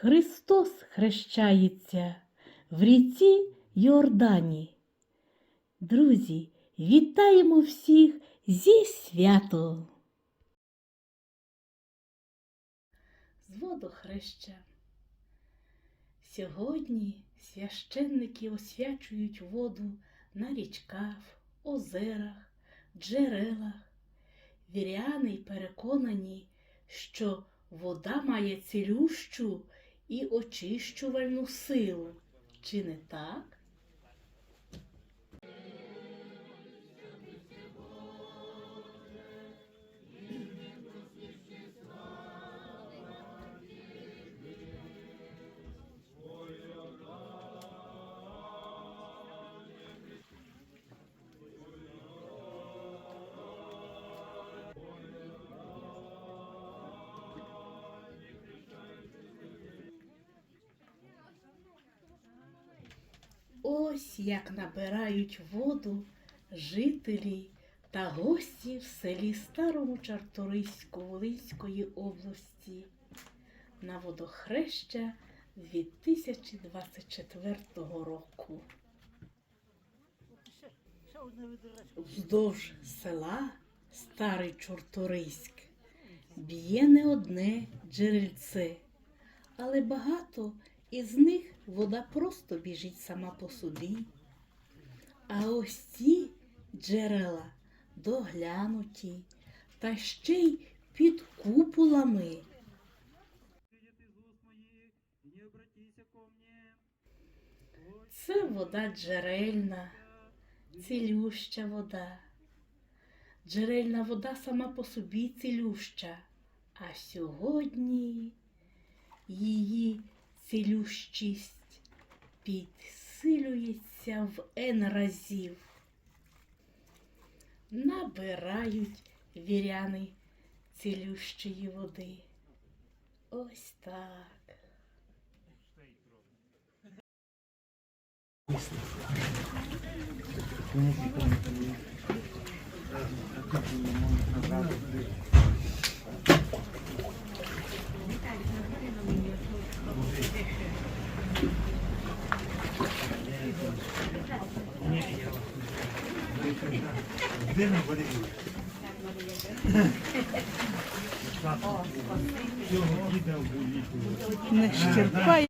Христос хрещається в ріці Йордані. Друзі, вітаємо всіх зі святом! З водохреща. Сьогодні священники освячують воду на річках, озерах, джерелах. Віряни переконані, що вода має цілющу і очищувальну силу. Чи не так? Ось як набирають воду жителі та гості в селі Старому Чарториську Волинської області на водохреща 2024 року. Вздовж села Старий Чорториськ б'є не одне джерельце, але багато із них вода просто біжить сама по собі. А ось ці джерела доглянуті та ще й під куполами. Це вода джерельна, цілюща вода. Джерельна вода сама по собі цілюща, а сьогодні її цілющість підсилюється в N разів. Набирають віряни цілющої води. Ось так. Не щерпай.